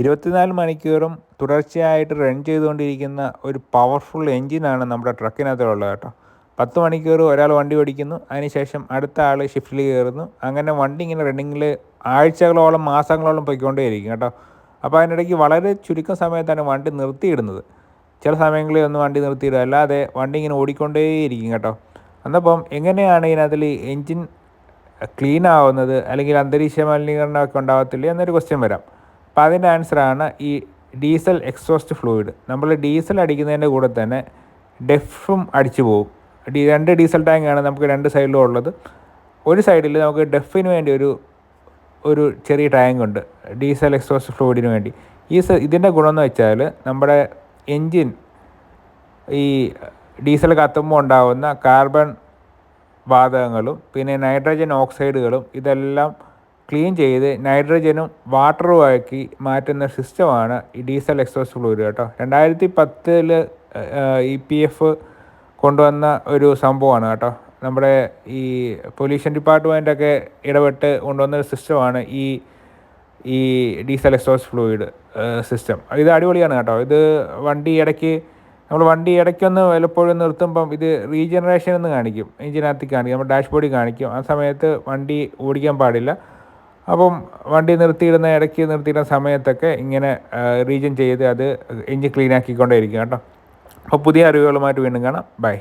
ഇരുപത്തിനാല് മണിക്കൂറും തുടർച്ചയായിട്ട് റൺ ചെയ്തുകൊണ്ടിരിക്കുന്ന ഒരു പവർഫുൾ എൻജിനാണ് നമ്മുടെ ട്രക്കിനകത്തുള്ളത് കേട്ടോ. പത്ത് മണിക്കൂർ ഒരാൾ വണ്ടി ഓടിക്കുന്നു അതിനുശേഷം അടുത്ത ആൾ ഷിഫ്റ്റിൽ കയറുന്നു അങ്ങനെ വണ്ടി ഇങ്ങനെ റണ്ണിങ്ങിൽ ആഴ്ചകളോളം മാസങ്ങളോളം പൊയ്ക്കൊണ്ടേയിരിക്കും കേട്ടോ. അപ്പോൾ അതിനിടയ്ക്ക് വളരെ ചുരുക്കം സമയത്താണ് വണ്ടി നിർത്തിയിടുന്നത്. ചില സമയങ്ങളിൽ ഒന്നും വണ്ടി നിർത്തിയിടുക അല്ലാതെ വണ്ടി ഇങ്ങനെ ഓടിക്കൊണ്ടേയിരിക്കും കേട്ടോ. അന്നപ്പം എങ്ങനെയാണ് ഇതിനകത്തിൽ എൻജിൻ ക്ലീൻ ആവുന്നത് അല്ലെങ്കിൽ അന്തരീക്ഷ മലിനീകരണമൊക്കെ ഉണ്ടാകത്തില്ല എന്നൊരു ക്വസ്റ്റ്യൻ വരാം. അപ്പോൾ അതിന്റെ ആൻസറാണ് ഈ ഡീസൽ എക്സോസ്റ്റ് ഫ്ലൂയിഡ്. നമ്മൾ ഡീസൽ അടിക്കുന്നതിന്റെ കൂടെ തന്നെ ഡെഫും അടിച്ചു പോകും. ഡി രണ്ട് ഡീസൽ ടാങ്കാണ് നമുക്ക് രണ്ട് സൈഡിലും ഉള്ളത്. ഒരു സൈഡിൽ നമുക്ക് ഡെഫിന് വേണ്ടി ഒരു ഒരു ചെറിയ ടാങ്ക് ഉണ്ട് ഡീസൽ എക്സോസ്റ്റ് ഫ്ലൂയിഡിന് വേണ്ടി. ഈ ഇതിന്റെ ഗുണം ഗുണമെന്ന് വെച്ചാൽ നമ്മുടെ എൻജിൻ ഈ ഡീസൽ കത്തുമ്പോൾ ഉണ്ടാകുന്ന കാർബൺ വാതകങ്ങളും പിന്നെ നൈട്രജൻ ഓക്സൈഡുകളും ഇതെല്ലാം ക്ലീൻ ചെയ്ത് നൈട്രജനും വാട്ടറും ആക്കി മാറ്റുന്ന സിസ്റ്റമാണ് ഈ ഡീസൽ എക്സോസ് ഫ്ലൂയിഡ് കേട്ടോ. രണ്ടായിരത്തി പത്തിൽ ഇ പി എഫ് കൊണ്ടുവന്ന ഒരു സംഭവമാണ് കേട്ടോ. നമ്മുടെ ഈ പൊല്യൂഷൻ ഡിപ്പാർട്ട്മെന്റൊക്കെ ഇടപെട്ട് കൊണ്ടുവന്ന ഒരു സിസ്റ്റമാണ് ഈ ഈ ഡീസൽ എക്സോസ് ഫ്ലൂയിഡ് സിസ്റ്റം. ഇത് അടിപൊളിയാണ് കേട്ടോ. ഇത് വണ്ടി ഇടയ്ക്ക് നമ്മൾ വണ്ടി ഇടയ്ക്കൊന്ന് വല്ലപ്പോഴും നിർത്തുമ്പം ഇത് റീജനറേഷൻ എന്ന് കാണിക്കും. എഞ്ചിനകത്ത് കാണിക്കും നമ്മുടെ ഡാഷ്ബോർഡിൽ കാണിക്കും. ആ സമയത്ത് വണ്ടി ഓടിക്കാൻ പാടില്ല. അപ്പം വണ്ടി നിർത്തിയിടുന്ന ഇടയ്ക്ക് നിർത്തിയിടുന്ന സമയത്തൊക്കെ ഇങ്ങനെ റീജൻ ചെയ്ത് അത് എഞ്ചിൻ ക്ലീൻ ആക്കിക്കൊണ്ടേ ഇരിക്കും കേട്ടോ. അപ്പോൾ പുതിയ അറിവുകളുമായിട്ട് വീണ്ടും കാണാം. ബൈ.